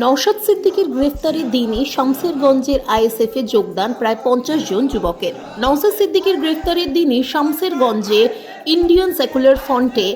নওশাদ সিদ্দিকীর গ্রেফতারির দিনই শামসেরগঞ্জের আইএসএফে যোগদান প্রায় পঞ্চাশ জন যুবকের। নওশাদ সিদ্দিকের গ্রেফতারির দিনই শামসেরগঞ্জে ইন্ডিয়ান সেকুলার ফ্রন্টে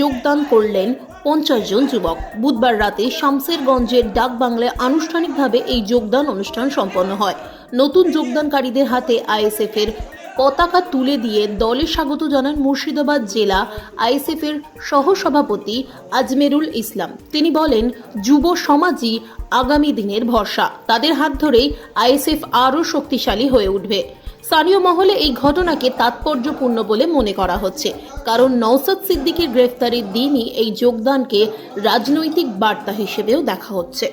যোগদান করলেন পঞ্চাশ জন যুবক। বুধবার রাতে শামসেরগঞ্জের ডাক বাংলায় আনুষ্ঠানিকভাবে এই যোগদান অনুষ্ঠান সম্পন্ন হয়। নতুন যোগদানকারীদের হাতে আইএসএফের পতাকা তুলে দিয়ে দলে স্বাগত জানান মুর্শিদাবাদ জেলা আইএসএফের সহসভাপতি আজমেরুল ইসলাম। তিনি বলেন, যুব সমাজই আগামী দিনের ভরসা। তাদের হাত ধরেই আইএসএফ আরও শক্তিশালী হয়ে উঠবে। স্থানীয় মহলে এই ঘটনাকে তাৎপর্যপূর্ণ বলে মনে করা হচ্ছে। কারণ নওসাদ সিদ্দিকীর গ্রেফতারির দিনই এই যোগদানকে রাজনৈতিক বার্তা হিসেবেও দেখা হচ্ছে।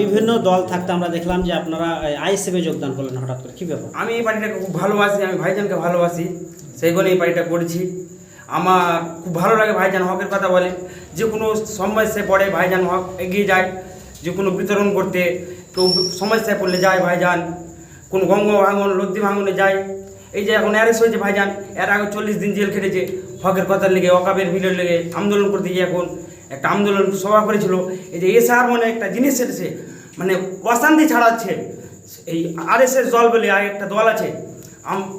বিভিন্ন দল থাকতে আমরা দেখলাম যে আপনারা আইএসএফে যোগদান করলেন হঠাৎ করে। কি ব্যাপার? আমি এই পার্টিটাকে খুব ভালোবাসি, আমি ভাইজানকে ভালোবাসি, সেই বলে এই পার্টিটা করেছি। আমার খুব ভালো লাগে ভাইজান হকের কথা বলে। যে কোনো সমস্যায় পড়ে, ভাইজান হক এগিয়ে যায়। যে কোনো বিতরণ করতে, কেউ সমস্যায় পড়লে যায় ভাইজান। কোন গঙ্গ ভাঙন, লদ্দি ভাঙনে যায়। এই যে এখন অ্যারেস্ট হয়েছে ভাইজান, এর আগে চল্লিশ দিন জেল খেটেছে। হকের কথার লেগে অকাবের ভিড়ের লেগে আন্দোলন করতে গিয়ে এখন একটা আন্দোলন সভা করেছিল। এই যে এসআর মানে একটা জিনিস এসেছে মানে অশান্তি ছাড়াচ্ছে। এই আরএসএস দল বলে আর একটা দল আছে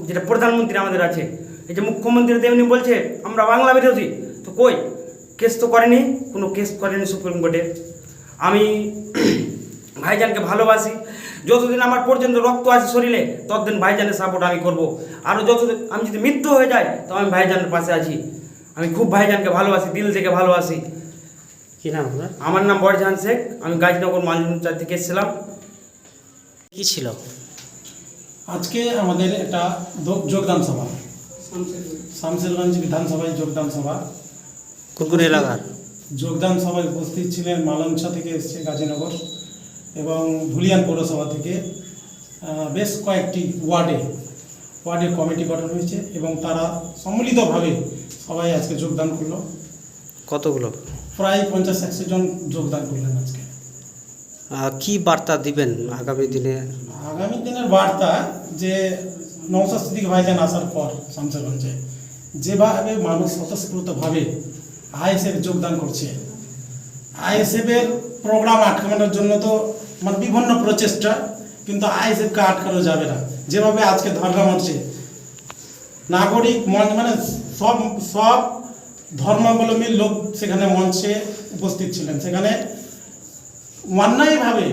যেটা প্রধানমন্ত্রী আমাদের আছে। এই যে মুখ্যমন্ত্রী তেমনি বলছে, আমরা বাংলা বিরোধী। তো কই? কেস তো করেনি, কোনো কেস করেনি সুপ্রিম কোর্টে। আমি ভাইজানকে ভালোবাসি। যতদিন আমার পর্যন্ত রক্ত আছে শরীরে, ততদিন ভাইজানের সাপোর্ট আমি করব। আরও যতদিন আমি যদি মৃত্যু হয়ে যায় তো আমি ভাইজানের পাশে আছি। আমি খুব ভাইজানকে ভালোবাসি, দিল থেকে ভালোবাসি। কি নাম আপনার? আমার নাম বরজাহান শেখ আমি গাজীনগর মালজুমচার থেকে এসেছিলাম। কি ছিল? আজকে আমাদের একটা যোগদান সভা। শামসেরগঞ্জ বিধানসভায় যোগদান সভা। কোন এলাকার? যোগদান সভায় উপস্থিত ছিলেন মালঞ্চা থেকে এসছে গাজীনগর এবং ধুলিয়ান পৌরসভা থেকে বেশ কয়েকটি ওয়ার্ডে ওয়ার্ডের কমিটি গঠন হয়েছে এবং তারা সম্মিলিতভাবে সবাই আজকে যোগদান করল। কতগুলো? প্রায় পঞ্চাশ একশো জন যোগদান করলেন আজকে। কি বার্তা দিবেন আগামী দিনে? আগামী দিনের বার্তা যে নৌসাদ সিদ্দিক ভাইজান আসার পর শামসেরগঞ্জে যেভাবে মানুষ স্বতঃস্ফূর্তভাবে আইএসএফ যোগদান করছে আইএসএফের প্রোগ্রাম আটকানোর জন্য তো মানে বিভিন্ন প্রচেষ্টা কিন্তু আইএসএফকে আটকানো যাবে না। যেভাবে আজকে ধর্ণা মঞ্চে নাগরিক মঞ্চ মানে সব সব ধর্মাবলম্বী লোক সেখানে মঞ্চে উপস্থিত ছিলেন। সেখানে অন্যায়ভাবে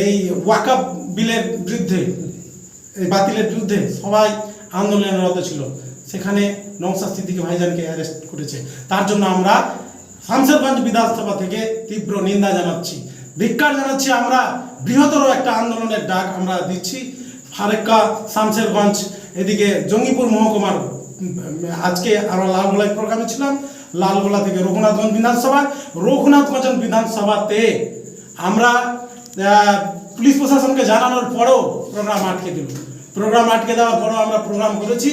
এই ওয়াকাপ বিলের বিরুদ্ধে, এই বাতিলের বিরুদ্ধে সবাই আন্দোলনরত ছিল। সেখানে নৌসাদ সিদ্দিকী ভাইজানকে অ্যারেস্ট করেছে। তার জন্য আমরা শামসেরগঞ্জ বিধানসভা থেকে তীব্র নিন্দা জানাচ্ছি। ধিক্কার জানাচ্ছি আমরা। বৃহত্তর একটা আন্দোলনের ডাক আমরা দিচ্ছি। ফারেক্কা শামসেরগঞ্জ, এদিকে জঙ্গিপুর মহকুমার আজকে আমরা লালগোলায় প্রোগ্রামে ছিলাম, লালগোলা থেকে রঘুনাথগঞ্জ বিধানসভা। রঘুনাথগঞ্জ বিধানসভাতে আমরা পুলিশ প্রশাসনকে জানানোর পরেও প্রোগ্রাম আটকে দিল। প্রোগ্রাম আটকে দেওয়ার পরেও আমরা প্রোগ্রাম করেছি।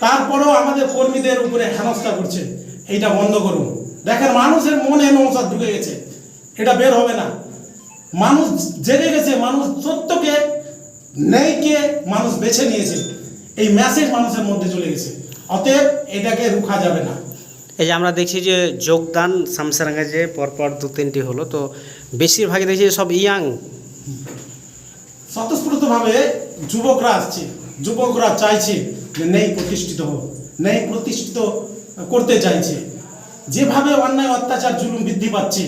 তারপরেও আমাদের কর্মীদের উপরে হেনস্থা করছে। এইটা বন্ধ করুন। দেখেন, মানুষের মনে নৌসাদ ঢুকে গেছে। এটা বের হবে না। মানুষ জেনে গেছে, মানুষ সত্যকে নেইকে মানুষ বেছে নিয়েছে। এই মেসেজ মানুষের মধ্যে চলে গেছে। অতএব এটাকে রুখা যাবে না। এই যে আমরা দেখছি যে যোগদান শামসারাঙ্গাজে পরপর দু তিনটি হলো তো বেশিরভাগই দেখছি সব ইয়াং। স্বতঃস্ফূর্তভাবে যুবকরা আসছে। যুবকরা চাইছে যে নেই প্রতিষ্ঠিত হোক নেই প্রতিষ্ঠিত করতে চাইছে। যেভাবে অন্যায় অত্যাচার জুলুম বৃদ্ধি পাচ্ছে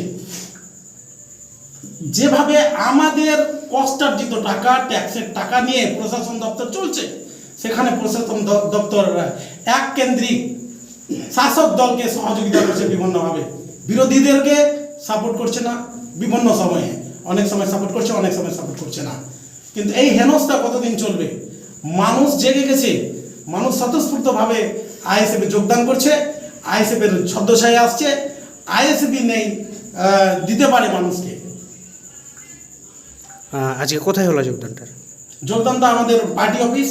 যেভাবে আমাদের কষ্টার্জিত টাকা ট্যাক্সের টাকা নিয়ে প্রশাসন দপ্তর চলছে সেখানে প্রশাসন দপ্তর এক কেন্দ্রিক শাসক দলকে সহযোগিতা করছে বিভিন্নভাবে। বিরোধীদেরকে সাপোর্ট করছে না, বিভিন্ন সময়ে। অনেক সময় সাপোর্ট করছে, অনেক সময় সাপোর্ট করছে না। কিন্তু এই হেনস্থা কতদিন চলবে? মানুষ জেগে গেছে। মানুষ স্বতঃস্ফূর্তভাবে আইএসএফে যোগদান করছে, আইএসএফের ছদ্মছায় আসছে। আইএসএফই নেই দিতে পারে মানুষকে। আজকে কোথায় হলো যোগদানটা যোগদানটা আমাদের পার্টি অফিস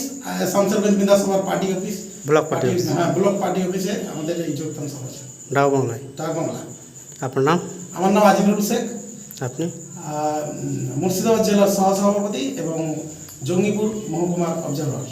শামসেরগঞ্জ বিধানসভার party office. Block party office. হ্যাঁ ব্লক পার্টি অফিসে আমাদের এই যোগদান সভা আছে ডাউ বাংলায় আপনার নাম? আমার নাম আজিমুল শেখ। আপনি? মুর্শিদাবাদ জেলার সহসভাপতি এবং জঙ্গিপুর মহকুমার অবজারভার।